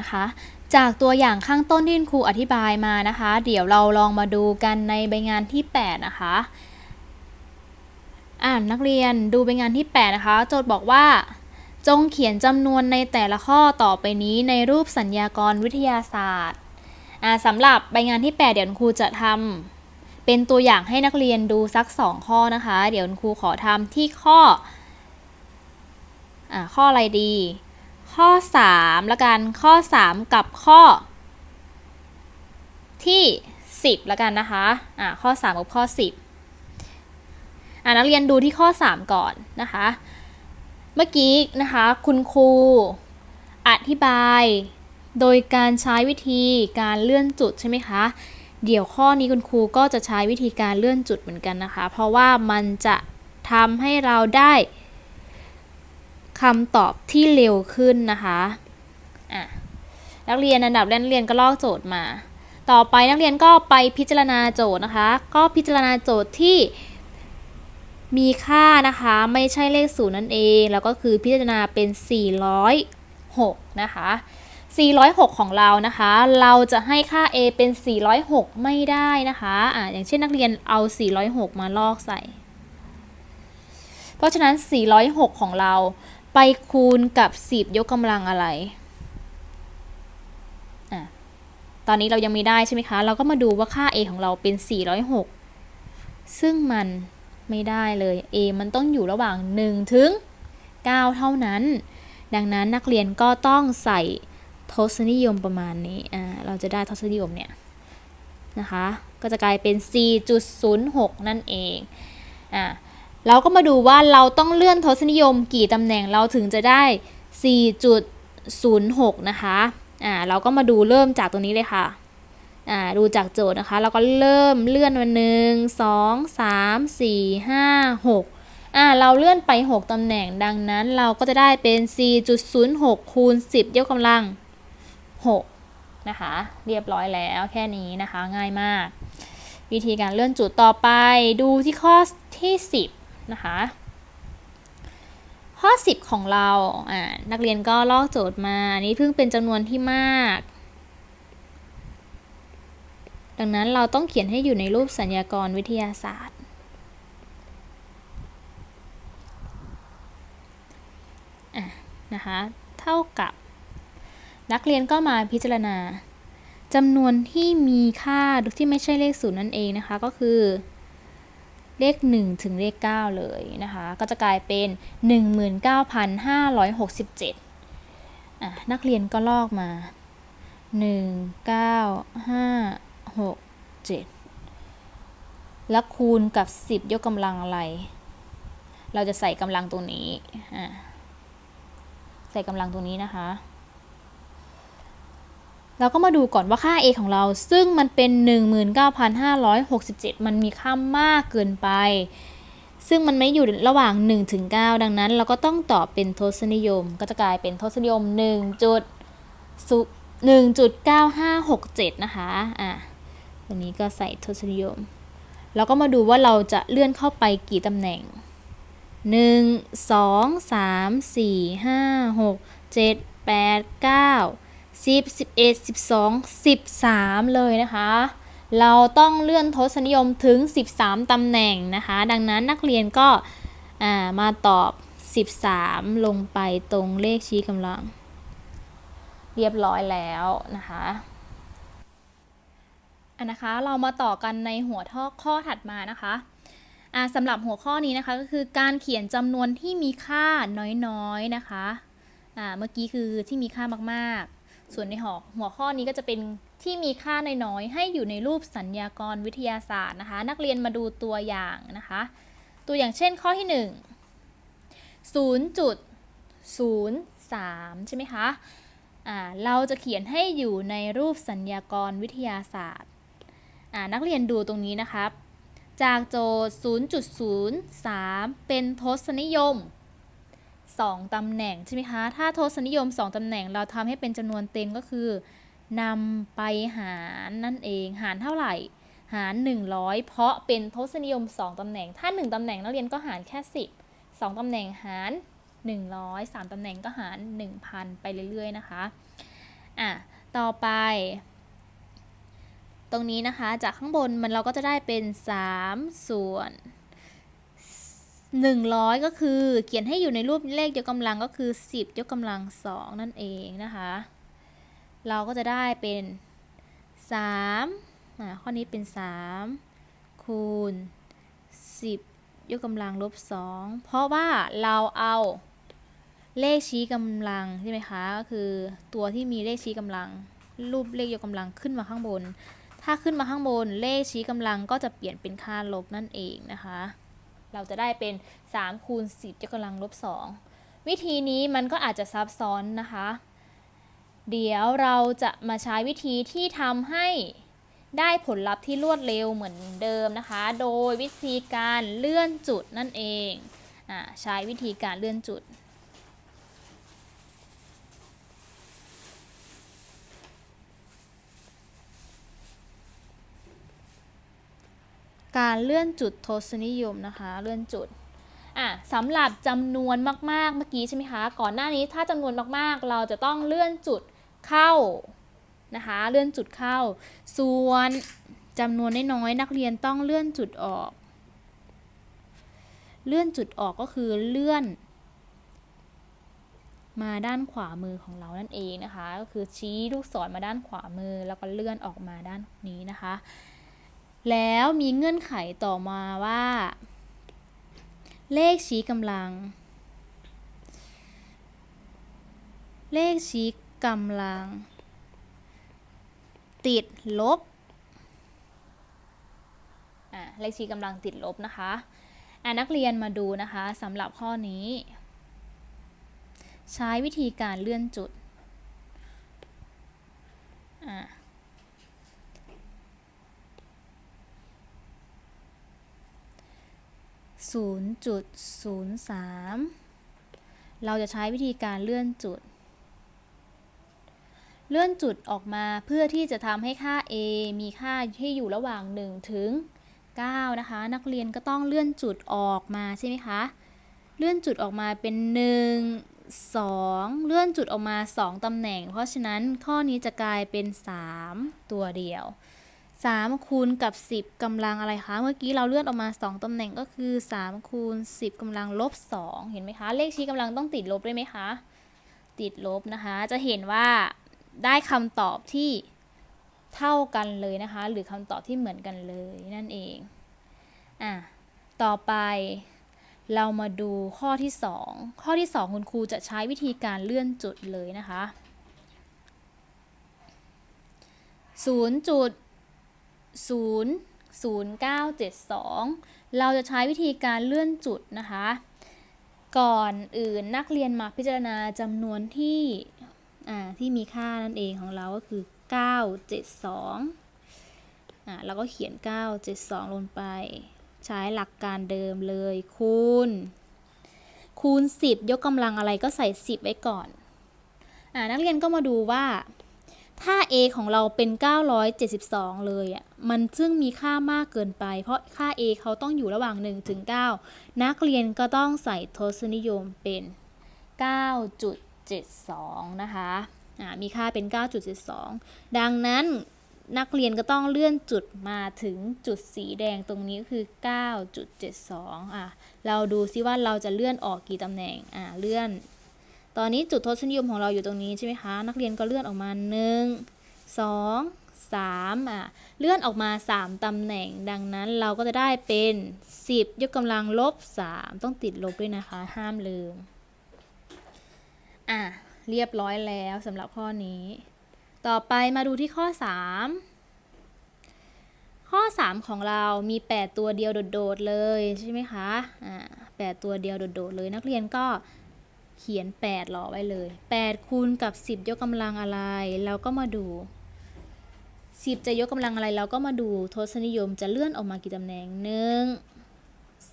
นะคะ จากตัวอย่างข้างต้นที่คุณครูอธิบายมานะคะ เดี๋ยวเราลองมาดูกันในใบงานที่ 8 นะคะอ่านนักเรียนดูใบงานที่ 8 นะคะ โจทย์บอกว่าจงเขียนจำนวนในแต่ละข้อต่อไปนี้ในรูปสัญญากรวิทยาศาสตร์สำหรับใบงานที่ 8 เดี๋ยวครูจะทำเป็นตัวอย่างให้นักเรียนดูสัก 2 ข้อนะคะ เดี๋ยวครูขอทำที่ข้ออข้ออะไรดี ข้อ 3 ละกันข้อ 3 กับข้อ ที่ 10 ละกันนะคะอ่าข้อ 3 กับข้อ 10อ่านักเรียนดูที่ข้อ 3 ก่อนนะคะ เมื่อกี้นะคะคุณครูอธิบายโดยการใช้วิธีการเลื่อนจุดใช่ไหมคะ เดี๋ยวข้อนี้คุณครูก็จะใช้วิธีการเลื่อนจุดเหมือนกันนะคะ เพราะว่ามันจะทำให้เราได้ คำตอบที่เร็วขึ้นนะคะอะนักเรียนอันดับแรกนักเรียนก็ลอกโจทย์มา ต่อไปนักเรียนก็ไปพิจารณาโจทย์นะคะ ก็พิจารณาโจทย์ที่มีค่านะคะ ไม่ใช่เลขศูนย์นั่นเอง แล้วก็คือพิจารณาเป็น 406 นะคะ 406 ของเรานะคะ เราจะให้ค่า a เป็น 406 ไม่ได้นะคะอะอย่างเช่นนักเรียนเอา 406 มาลอกใส่ เพราะฉะนั้น 406 ของเรา ไปคูณกับ 10 ยกกำลังอะไรอะตอนนี้เรายังไม่ได้ใช่ไหมคะ เราก็มาดูว่าค่า a ของเราเป็น 406 ซึ่งมันไม่ได้เลย a มันต้องอยู่ระหว่าง 1 ถึง 9 เท่านั้น ดังนั้นนักเรียนก็ต้องใส่ทศนิยมประมาณนี้ อ่า เราจะได้ทศนิยมเนี่ยนะคะ ก็จะกลายเป็น 4.06 นั่นเอง อ่า เราก็มาดูว่าเราต้องเลื่อนทศนิยมกี่ตำแหน่งเราถึงจะได้ 4.06 นะคะอ่าเราก็มาดูเริ่มจากตรงนี้เลยค่ะอ่าดูจากโจทย์นะคะ เราก็เริ่มเลื่อนมาหนึ่งสองสามสี่ห้าหกอ่าเราเลื่อนไป 6ตำแหน่งดังนั้นเราก็จะได้เป็น 4.06 คูณ 10 ยกกำลัง 6 นะคะ เรียบร้อยแล้วแค่นี้นะคะง่ายมาก วิธีการเลื่อนจุดต่อไปดูที่ข้อที่ 10 นะคะ ข้อ 10 ของเราอ่านักเรียนก็ลอกโจทย์มา นี่เพิ่งเป็นจำนวนที่มาก ดังนั้นเราต้องเขียนให้อยู่ในรูปสัญญากรวิทยาศาสตร์ะนะคะเท่ากับนักเรียนก็มาพิจารณาจำนวนที่มีค่าที่ไม่ใช่เลขศูนย์นั่นเองนะคะ ก็คือ เลข 1 ถึงเลข 9 เลยนะคะ ก็จะกลายเป็น 19,567อะนักเรียนก็ลอกมา 1 9 5 6 7 แล้วคูณกับ 10 ยกกำลังอะไร เราจะใส่กำลังตรงนี้อะใส่กำลังตรงนี้นะคะ เราก็มาดูก่อนว่าค่า a ของเรา ซึ่งมันเป็น 19,567 มันมีค่ามากเกินไป ซึ่งมันไม่อยู่ระหว่าง 1 ถึง 9 ดังนั้น เราก็ต้องตอบเป็นทศนิยม ก็จะกลายเป็นทศนิยม 1 จุด1.9567 นะคะ อะตัวนี้ก็ใส่ทศนิยม แล้วก็มาดูว่าเราจะเลื่อนเข้าไปกี่ตำแหน่งหนึ่งสองสาม สี่ห้าหกเจ็ดแปดเก้าสิบสิบเอ็ดสิบสองสิบสามเลยนะคะ เราต้องเลื่อนทศนิยมถึง 13 ตำแหน่งนะคะ ดังนั้นนักเรียนก็มาตอบ 13 ลงไปตรงเลขชี้กำลัง เรียบร้อยแล้วนะคะอันนะคะเรามาต่อกันในหัวข้อข้อถัดมานะคะสำหรับหัวข้อนี้นะคะก็คือการเขียนจำนวนที่มีค่าน้อยๆนะคะอ่าเมื่อกี้คือที่มีค่ามากๆ ส่วนในหัวหัวข้อนี้ก็จะเป็นที่มีค่าน้อยๆให้อยู่ในรูปสัญญากรวิทยาศาสตร์นะคะ นักเรียนมาดูตัวอย่างนะคะ ตัวอย่างเช่นข้อที่ 1 0.03 ใช่ไหมคะอ่าเราจะเขียนให้อยู่ในรูปสัญญากรวิทยาศาสตร์ นักเรียนดูตรงนี้นะครับ จากโจทย์ 0.03 เป็นทศนิยม 2 ตำแหน่งใช่ไหมคะ ถ้าทศนิยม 2 ตำแหน่งเราทำให้เป็นจำนวนเต็มก็คือนำไปหารนั่นเอง หารเท่าไหร่ หาร 100 เพราะเป็นทศนิยม 2 ตำแหน่ง ถ้า 1 ตำแหน่งนักเรียนก็หารแค่ 10 2 ตำแหน่งหาร 100 3 ตำแหน่งก็หาร 1,000 ไปเรื่อย ๆ นะคะ อะ ต่อไป ตรงนี้นะคะ จากข้างบนมันเราก็จะได้เป็น 3 ส่วน 100 ก็คือเขียนให้อยู่ในรูปเลขยกกำลังก็คือ 10 ยกกำลัง2นั่นเองนะคะ เราก็จะได้เป็น3อ่าข้อนี้เป็น 3 คูณ 10 ยกกำลังลบ 2 เพราะว่าเราเอาเลขชี้กำลังใช่ไหมคะก็คือตัวที่มีเลขชี้กำลัง รูปเลขยกกำลังขึ้นมาข้างบน ถ้าขึ้นมาข้างบนเลขชี้กำลังก็จะเปลี่ยนเป็นค่าลบนั่นเองนะคะ เราจะได้เป็น3คูณ10ยกกำลังลบ2วิธีนี้มันก็อาจจะซับซ้อนนะคะ เดี๋ยวเราจะมาใช้วิธีที่ทำให้ได้ผลลัพธ์ที่รวดเร็วเหมือนเดิมนะคะ โดยวิธีการเลื่อนจุดนั่นเองอใช้วิธีการเลื่อนจุด การเลื่อนจุดทศนิยมนะคะ เลื่อนจุดอะสำหรับจำนวนมากๆเมื่อกี้ใช่ไหมคะ ก่อนหน้านี้ถ้าจำนวนมากๆ เราจะต้องเลื่อนจุดเข้านะคะ เลื่อนจุดเข้า ส่วนจำนวนน้อยๆนักเรียนต้องเลื่อนจุดออก เลื่อนจุดออกก็คือเลื่อน มาด้านขวามือของเรานั่นเองนะคะ ก็คือชี้ลูกศรมาด้านขวามือแล้วก็เลื่อนออกมาด้านนี้นะคะ แล้วมีเงื่อนไขต่อมาว่า เลขชี้กำลัง เลขชี้กำลัง ติดลบอะเลขชี้กำลังติดลบนะคะอะนักเรียนมาดูนะคะสำหรับข้อนี้ ใช้วิธีการเลื่อนจุดอะ 0.03 เราจะใช้วิธีการเลื่อนจุด เลื่อนจุดออกมาเพื่อที่จะทำให้ค่า a มีค่าที่อยู่ระหว่าง 1 ถึง 9 นะคะ นักเรียนก็ต้องเลื่อนจุดออกมาใช่ไหมคะ เลื่อนจุดออกมาเป็น 1 2 เลื่อนจุดออกมา 2 ตำแหน่ง เพราะฉะนั้นข้อนี้จะกลายเป็น 3 ตัวเดียว 3 คูณกับ 10 กำลังอะไรคะ เมื่อกี้เราเลื่อนออกมา 2 ตำแหน่งก็คือ 3 คูณ 10 กำลังลบ 2 เห็นไหมคะ เลขชี้กำลังต้องติดลบด้วยไหมคะ ติดลบนะคะ จะเห็นว่าได้คำตอบที่เท่ากันเลยนะคะ หรือคำตอบที่เหมือนกันเลยนั่นเอง อะ ต่อไปเรามาดูข้อที่ 2 ข้อที่ 2 คุณครูจะใช้วิธีการเลื่อนจุดเลยนะคะ0.1 00972 เราจะใช้วิธีการเลื่อนจุดนะคะ ก่อนอื่นนักเรียนมาพิจารณาจำนวนที่ที่มีค่านั่นเองของเราก็คือ 972อเราก็เขียน 972 ลงไป ใช้หลักการเดิมเลยคูณ คูณ 10 ยกกำลังอะไรก็ใส่ 10 ไว้ก่อนอนักเรียนก็มาดูว่า ถ้า a ของเราเป็น 972 เลยอะ มันซึ่งมีค่ามากเกินไป เพราะค่า a เขาต้องอยู่ระหว่าง 1 ถึง 9 นักเรียนก็ต้องใส่ทศนิยมเป็น 9.72 นะคะอ่ามีค่าเป็น 9.72 ดังนั้นนักเรียนก็ต้องเลื่อนจุดมาถึงจุดสีแดงตรงนี้ก็คือ 9.72 อะ เราดูซิว่าเราจะเลื่อนออกกี่ตำแหน่ง อ่าเลื่อน ตอนนี้จุดทศนิยมของเราอยู่ตรงนี้ใช่ไหมคะ นักเรียนก็เลื่อนออกมา 1 2 3อะเลื่อนออกมา 3 ตำแหน่ง ดังนั้นเราก็จะได้เป็น 10 ยกกำลังลบ 3 ต้องติดลบด้วยนะคะ ห้ามลืม อะ เรียบร้อยแล้วสำหรับข้อนี้ ต่อไปมาดูที่ข้อ 3 ข้อ 3 ของเรามี 8 ตัวเดียวโดดๆเลยใช่ไหมคะ อ่า8ตัวเดียวโดดๆเลยนักเรียนก็ เขียน8รอไว้เลย 8 คูณกับ 10 ยกกำลังอะไร เราก็มาดู 10 จะยกกำลังอะไร เราก็มาดูทศนิยมจะเลื่อนออกมากี่ตำแหน่ง 1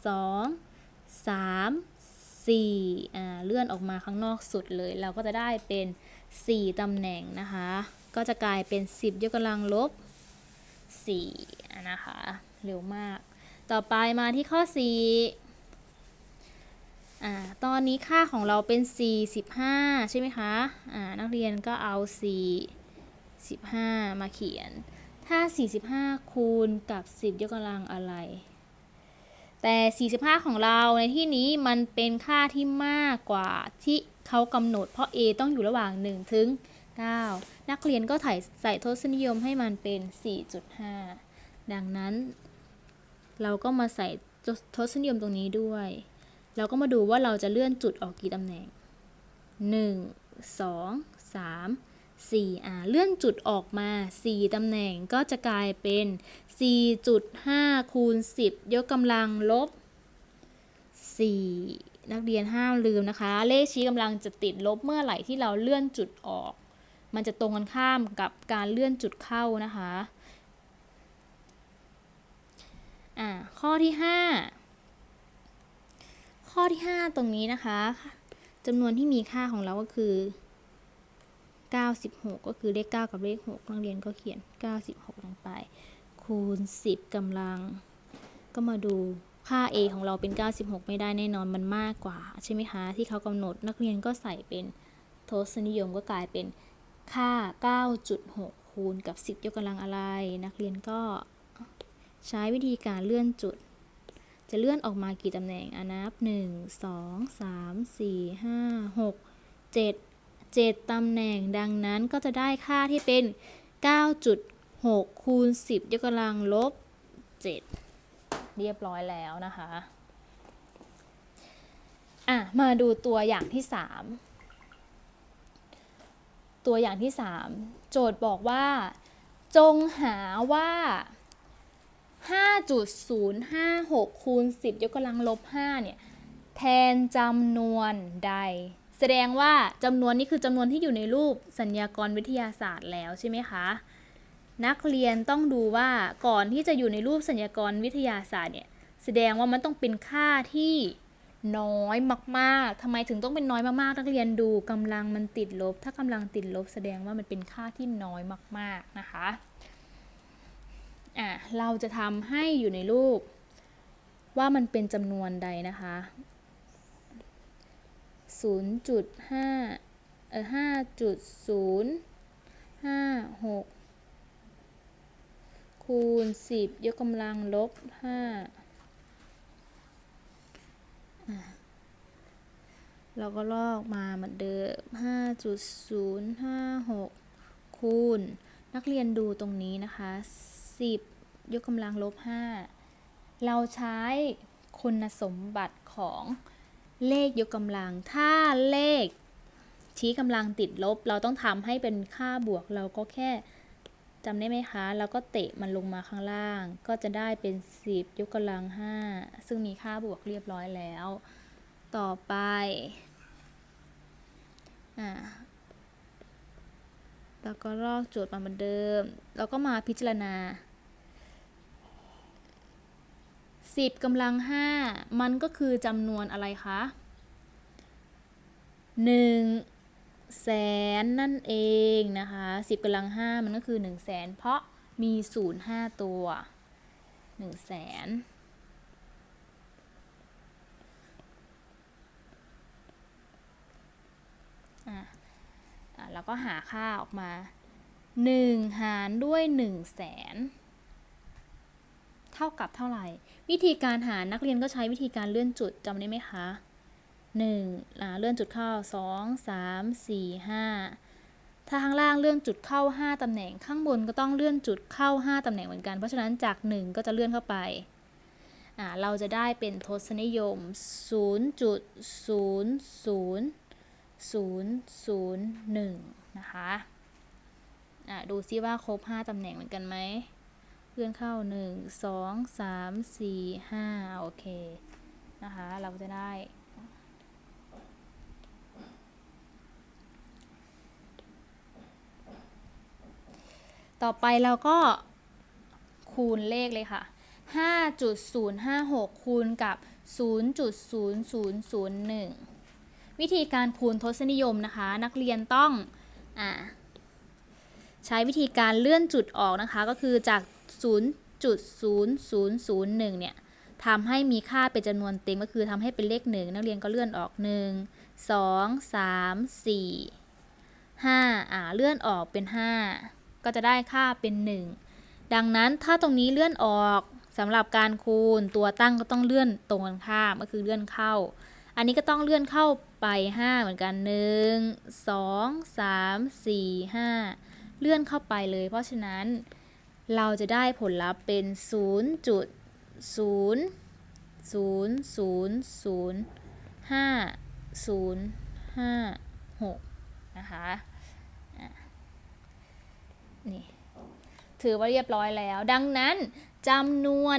2 3 4อ่าเลื่อนออกมาข้างนอกสุดเลย เราก็จะได้เป็น 4ตำแหน่งนะคะ ก็จะกลายเป็น 10 ยกกำลังลบ4นะคะ เร็วมาก ต่อไปมาที่ข้อ 4 อ่าตอนนี้ค่าของเราเป็น 45 ใช่ไหมคะอ่านักเรียนก็เอา 45 มาเขียน ถ้า 45 คูณกับ 10 ยกกำลังอะไร แต่ 45 ของเราในที่นี้มันเป็นค่าที่มากกว่าที่เขากำหนด เพราะ a ต้องอยู่ระหว่าง 1 ถึง 9 นักเรียนก็ถ่ใส่ทศนิยมให้มันเป็น 4.5 ดังนั้น เราก็มาใส่ทศนิยมตรงนี้ด้วย เราก็มาดูว่าเราจะเลื่อนจุดออกกี่ตำแหน่ง 1 2 3 4อ่าเลื่อนจุดออกมา 4 ตำแหน่งก็จะกลายเป็น 4.5 คูณ 10 ยกกำลังลบ 4 นักเรียนห้ามลืมนะคะ เลขชี้กำลังจะติดลบเมื่อไหร่ที่เราเลื่อนจุดออก มันจะตรงกันข้ามกับการเลื่อนจุดเข้านะคะ อ่า ข้อที่ 5 ข้อที่ 5 ตรงนี้นะคะจำนวนที่มีค่าของเราก็คือ 96 ก็คือเลข 9 กับเลข 6 นักเรียนก็เขียน 96 ลงไป คูณ 10กำลัง ก็มาดูค่า a ของเราเป็น 96 ไม่ได้แน่นอนมันมากกว่า ใช่ไหมคะ ที่เขากำหนดนักเรียนก็ใส่เป็นทศนิยมก็กลายเป็นค่า 9.6 คูณกับ 10 ยกกำลังอะไร นักเรียนก็ใช้วิธีการเลื่อนจุด จะเลื่อนออกมากี่ตำแหน่งอนับ 1 2 3 4 5 6 7 7ตำแหน่งดังนั้นก็จะได้ค่าที่เป็น 9.6 คูณ 10 ยกกำลังลบ 7 เรียบร้อยแล้วนะคะ อะ มาดูตัวอย่างที่ 3 ตัวอย่างที่ 3 โจทย์บอกว่า จงหาว่า 5.056 คูณ 10 ยกกำลังลบ 5 เนี่ย แทนจำนวนใด แสดงว่าจำนวนนี้คือจำนวนที่อยู่ในรูปสัญญากรวิทยาศาสตร์แล้วใช่ไหมคะ นักเรียนต้องดูว่าก่อนที่จะอยู่ในรูปสัญญากรวิทยาศาสตร์เนี่ย แสดงว่ามันต้องเป็นค่าที่น้อยมากๆ ทำไมถึงต้องเป็นน้อยมากๆ นักเรียนดูกำลังมันติดลบ ถ้ากำลังติดลบแสดงว่ามันเป็นค่าที่น้อยมาก ๆ นะคะ อะเราจะทำให้อยู่ในรูป ว่ามันเป็นจำนวนใดนะคะ 0.5เออ5.056 คูณ 10 ยกกำลังลบ 5 เราก็ลอกมาเหมือนเดิม 5.056 คูณ นักเรียนดูตรงนี้นะคะ 10 ยกกำลังลบ 5 เราใช้คุณสมบัติของเลขยกกำลัง ถ้าเลขชี้กำลังติดลบ เราต้องทำให้เป็นค่าบวก เราก็แค่จำได้ไหมคะ เราก็เตะมันลงมาข้างล่าง ก็จะได้เป็น 10 ยกกำลัง 5 ซึ่งมีค่าบวกเรียบร้อยแล้ว ต่อไปอ่าแล้วก็ลอกโจทย์มาเหมือนเดิม แล้วก็มาพิจารณา 10กำลัง 5 มันก็คือจำนวนอะไรคะ1แสนนั่นเองนะคะ 10กำลัง 5 มันก็คือ1แสนเพราะมี 0 5 ตัว1แสนอะอะแล้วก็หาค่าออกมา 1 หารด้วย1แสน ท่ากับเท่าไหร่ วิธีการหารนักเรียนก็ใช้วิธีการเลื่อนจุดจำได้ไหมคะ1อ่าเลื่อนจุดเข้า 2 3 4 5 ถ้าข้างล่างเลื่อนจุดเข้า 5ตำแหน่งข้างบนก็ต้องเลื่อนจุดเข้า 5ตำแหน่งเหมือนกัน เพราะฉะนั้นจาก 1 ก็จะเลื่อนเข้าไปอ่าเราจะได้เป็นทศนิยม 0.00 001 นะคะอ่าดูซิว่าครบ 5ตำแหน่งเหมือนกันไหม ลื่อนเข้า 1 2 3 4 5 โอเค นะคะ เราจะได้ ต่อไปเราก็คูณเลขเลยค่ะ 5.056 คูณกับ 0.0001 วิธีการคูณทศนิยมนะคะ นักเรียนต้อง อ่าใช้วิธีการเลื่อนจุดออกนะคะ ก็คือจาก 0.0001เนี่ยทำให้มีค่าเป็นจำนวนเต็มก็คือทำให้เป็นเลขหนึ่งนักเรียนก็เลื่อนออกหนึ่งสองสามสี่ห้าอ่าเลื่อนออกเป็นห้าก็จะได้ค่าเป็นหนึ่งดังนั้นถ้าตรงนี้เลื่อนออกสำหรับการคูณตัวตั้งก็ต้องเลื่อนตรงกันข้ามก็คือเลื่อนเข้า อันนี้ก็ต้องเลื่อนเข้าไป 5 เหมือนกัน 1 2 3 4 5 เลื่อนเข้าไปเลย เพราะฉะนั้น เราจะได้ผลลัพธ์เป็น 0 0 0 0 0 5 0 5 6 นะคะนี่ถือว่าเรียบร้อยแล้ว ดังนั้นจำนวน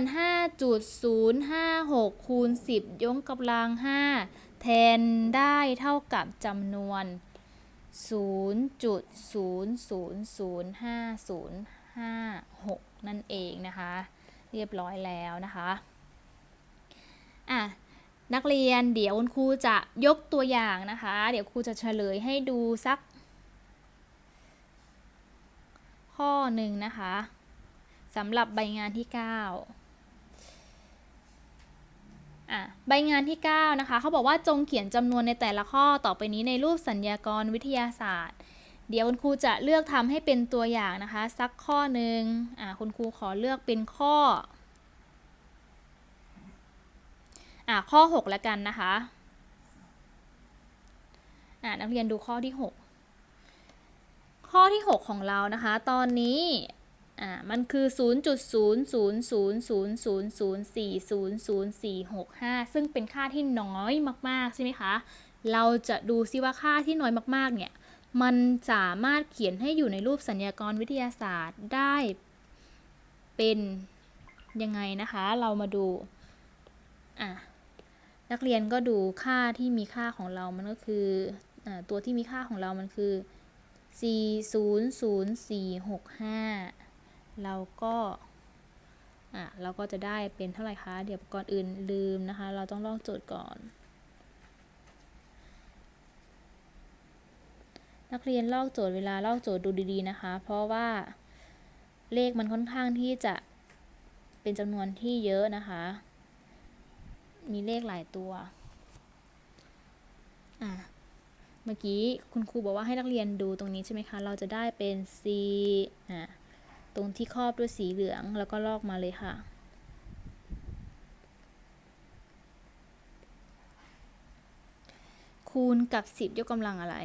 5.056 คูณ 10 ยกกำลัง 5 แทนได้เท่ากับจำนวน 0.00050 5 6 นั่นเองนะคะ เรียบร้อยแล้วนะคะอะนักเรียนเดี๋ยวคุณครูจะยกตัวอย่างนะคะ เดี๋ยวครูจะเฉลยให้ดูสัก ข้อหนึ่งนะคะสำหรับใบงานที่ 9อะใบงานที่ 9 นะคะ เขาบอกว่าจงเขียนจำนวนในแต่ละข้อต่อไปนี้ในรูปสัญญากรวิทยาศาสตร์ เดี๋ยวคุณครูจะเลือกทำให้เป็นตัวอย่างนะคะ สักข้อหนึ่งอะคุณครูขอเลือกเป็นข้ออะข้อ 6 แล้วกันนะคะอะนักเรียนดูข้อที่ 6 ข้อที่ 6 ของเรานะคะ ตอนนี้อ่ามันคือ 0.000004000465 ซึ่งเป็นค่าที่น้อยมาก ๆ ใช่ไหมคะ เราจะดูซิว่าค่าที่น้อยมาก ๆ เนี่ย มันสามารถเขียนให้อยู่ในรูปสัญญากรวิทยาศาสตร์ได้เป็นยังไงนะคะ เรามาดูอะนักเรียนก็ดูค่าที่มีค่าของเรา มันก็คืออตัวที่มีค่าของเรามันคือ 400465 เราก็อะเราก็จะได้เป็นเท่าไหร่คะ เดี๋ยวก่อนอื่นลืมนะคะ เราต้องลอกโจทย์ก่อน นักเรียนลอกโจทย์เวลาลอกโจทย์ดูดีๆนะคะ เพราะว่าเลขมันค่อนข้างที่จะเป็นจำนวนที่เยอะนะคะ มีเลขหลายตัวอะเมื่อกี้คุณครูบอกว่าให้นักเรียนดูตรงนี้ใช่ไหมคะ เราจะได้เป็น C อะตรงที่ครอบด้วยสีเหลืองแล้วก็ลอกมาเลยค่ะ คูณกับ 10 ยกกำลังอะไร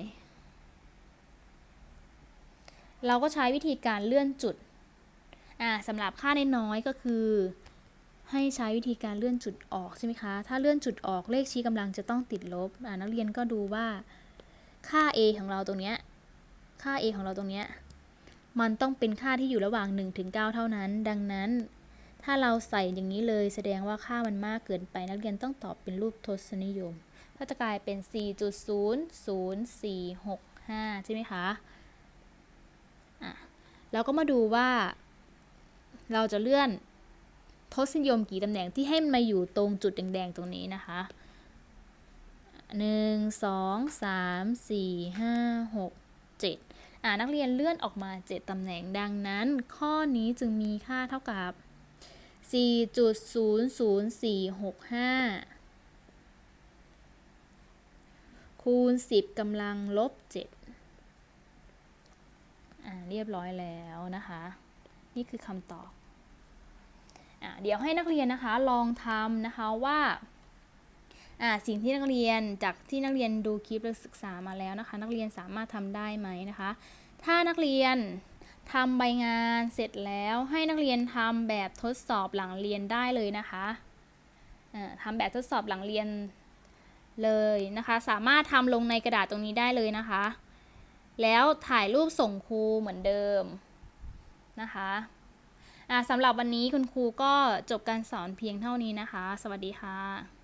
เราก็ใช้วิธีการเลื่อนจุดอ่าสำหรับค่าน้อยก็คือ ให้ใช้วิธีการเลื่อนจุดออกใช่ไหมคะ ถ้าเลื่อนจุดออกเลขชี้กำลังจะต้องติดลบอ่านักเรียนก็ดูว่าค่า a ของเราตรงเนี้ยค่า a ของเราตรงเนี้ยมันต้องเป็นค่าที่อยู่ระหว่าง1ถึง9เท่านั้น ดังนั้น ถ้าเราใส่อย่างนี้เลยแสดงว่าค่ามันมากเกินไปนักเรียนต้องตอบเป็นรูปทศนิยม ก็จะกลายเป็น 4.00465 ใช่ไหมคะ แล้วก็มาดูว่า เราจะเลื่อนทศนิยมกี่ตำแหน่งที่ให้มันมาอยู่ตรงจุดแดงๆตรงนี้นะคะหนึ่งสองสามสี่ห้าหกเจ็ดอ่านักเรียนเลื่อนออกมา 7 ตำแหน่งดังนั้น ข้อนี้จึงมีค่าเท่ากับ 4.00465 คูณ 10กำลังลบ 7 อ่าเรียบร้อยแล้วนะคะ นี่คือคำตอบอ่าเดี๋ยวให้นักเรียนนะคะลองทำนะคะว่าอ่าสิ่งที่นักเรียนจากที่นักเรียนดูคลิปและศึกษามาแล้วนะคะ นักเรียนสามารถทำได้ไหมนะคะ ถ้านักเรียนทำใบงานเสร็จแล้วให้นักเรียนทำแบบทดสอบหลังเรียนได้เลยนะคะทำแบบทดสอบหลังเรียนเลยนะคะ สามารถทำลงในกระดาษตรงนี้ได้เลยนะคะ แล้วถ่ายรูปส่งครูเหมือนเดิมนะคะสำหรับวันนี้คุณครูก็จบการสอนเพียงเท่านี้นะคะ สวัสดีค่ะ